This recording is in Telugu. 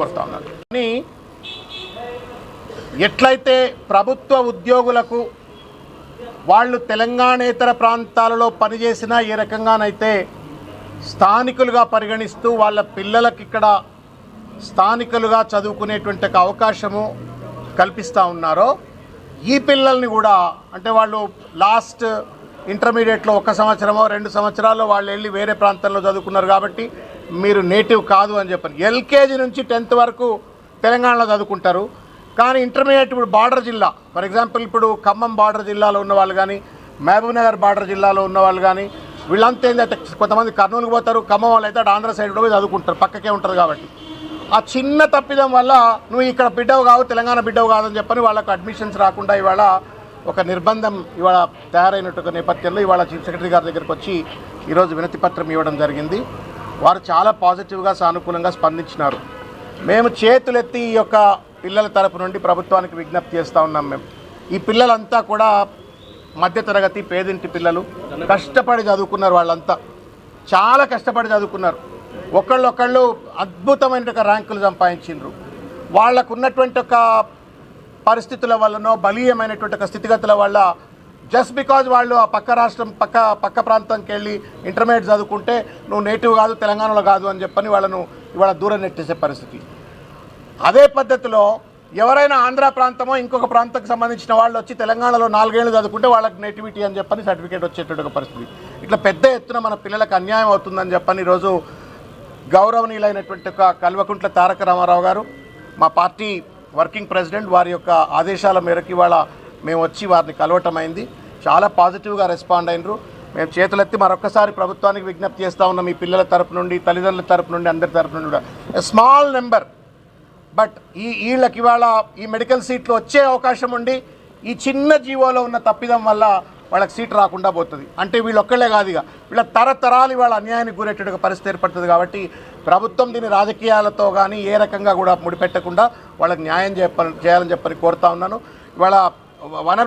కోరుతా ఉన్నాను. కానీ ఎట్లయితే ప్రభుత్వ ఉద్యోగులకు వాళ్ళు తెలంగాణేతర ప్రాంతాలలో పనిచేసినా ఏ రకంగానైతే స్థానికులుగా పరిగణిస్తూ వాళ్ళ పిల్లలకి ఇక్కడ స్థానికులుగా చదువుకునేటువంటి ఒక అవకాశము కల్పిస్తూ ఉన్నారో ఈ పిల్లల్ని కూడా అంటే వాళ్ళు లాస్ట్ ఇంటర్మీడియట్లో ఒక సంవత్సరమో రెండు సంవత్సరాల్లో వాళ్ళు వెళ్ళి వేరే ప్రాంతంలో చదువుకున్నారు కాబట్టి మీరు నేటివ్ కాదు అని చెప్పారు. ఎల్కేజీ నుంచి టెన్త్ వరకు తెలంగాణలో చదువుకుంటారు. కానీ ఇంటర్మీడియట్ ఇప్పుడు బార్డర్ జిల్లా. ఫర్ ఎగ్జాంపుల్ ఇప్పుడు ఖమ్మం బార్డర్ జిల్లాలో ఉన్న వాళ్ళు కానీ మహబూబ్నగర్ బార్డర్ జిల్లాలో ఉన్న వాళ్ళు కానీ వీళ్ళంతా ఏంటంటే కొంతమంది కర్నూలుకి పోతారు ఖమ్మం వాళ్ళు అయితే అటు ఆంధ్ర సైడ్ కూడా చదువుకుంటారు. పక్కకే ఉంటుంది కాబట్టి. ఆ చిన్న తప్పిదం వల్ల నువ్వు ఇక్కడ బిడ్డవు కావు తెలంగాణ బిడ్డవు కాదని చెప్పని వాళ్ళకు అడ్మిషన్స్ రాకుండా ఇవాళ ఒక నిర్బంధం ఇవాళ తయారైనట్టు నేపథ్యంలో ఇవాళ చీఫ్ సెక్రటరీ గారి దగ్గరికి వచ్చి ఈరోజు వినతి పత్రం ఇవ్వడం జరిగింది. వారు చాలా పాజిటివ్గా సానుకూలంగా స్పందించినారు. మేము చేతులెత్తి ఈ యొక్క పిల్లల తరపు నుండి ప్రభుత్వానికి విజ్ఞప్తి చేస్తూ ఉన్నాం మేము. ఈ పిల్లలంతా కూడా మధ్యతరగతి పేదింటి పిల్లలు కష్టపడి చదువుకున్నారు వాళ్ళంతా. చాలా కష్టపడి చదువుకున్నారు. ఒకళ్ళొకళ్ళు అద్భుతమైన ర్యాంకులు సంపాదించిండ్రు. వాళ్ళకు ఉన్నటువంటి ఒక పరిస్థితుల వల్లనో బలీయమైనటువంటి ఒక స్థితిగతుల వల్ల జస్ట్ బికాజ్ వాళ్ళు ఆ పక్క రాష్ట్రం పక్క పక్క ప్రాంతంకి వెళ్ళి ఇంటర్మీడియట్ చదువుకుంటే నువ్వు నేటివ్ కాదు తెలంగాణలో కాదు అని చెప్పని వాళ్ళను ఇవాళ దూరం నెట్టేసే పరిస్థితి. అదే పద్ధతిలో ఎవరైనా ఆంధ్ర ప్రాంతమో ఇంకొక ప్రాంతానికి సంబంధించిన వాళ్ళు వచ్చి తెలంగాణలో నాలుగేళ్ళు చదువుకుంటే వాళ్ళకి నేటివిటీ అని చెప్పని సర్టిఫికేట్ వచ్చేటువంటి ఒక పరిస్థితి. ఇట్లా పెద్ద ఎత్తున మన పిల్లలకు అన్యాయం అవుతుందని చెప్పని ఈరోజు గౌరవనీయులైనటువంటి ఒక కల్వకుంట్ల తారక రామారావు గారు మా పార్టీ వర్కింగ్ ప్రెసిడెంట్ వారి యొక్క ఆదేశాల మేరకు ఇవాళ మేము వచ్చి వారిని కలవటం అయింది చాలా పాజిటివ్గా రెస్పాండ్ అయినరు. మేము చేతులెత్తి మరొకసారి ప్రభుత్వానికి విజ్ఞప్తి చేస్తూ ఉన్నాం. మీ పిల్లల తరపు నుండి తల్లిదండ్రుల తరపు నుండి అందరి తరపు నుండి కూడా. స్మాల్ నెంబర్ బట్ ఈ వీళ్ళకి ఇవాళ ఈ మెడికల్ సీట్లు వచ్చే అవకాశం ఉండి ఈ చిన్న జీవోలో ఉన్న తప్పిదం వల్ల వాళ్ళకి సీట్ రాకుండా పోతుంది. అంటే వీళ్ళు ఒక్కళ్ళే కాదు ఇక. వీళ్ళ తరతరాలు వాళ్ళ అన్యాయానికి గురేటటువంటి పరిస్థితి ఏర్పడుతుంది కాబట్టి ప్రభుత్వం దీని రాజకీయాలతో కానీ ఏ రకంగా కూడా ముడిపెట్టకుండా వాళ్ళకి న్యాయం చెప్పాలని చేయాలని చెప్పని కోరుతా ఉన్నాను. ఇవాళ వనర్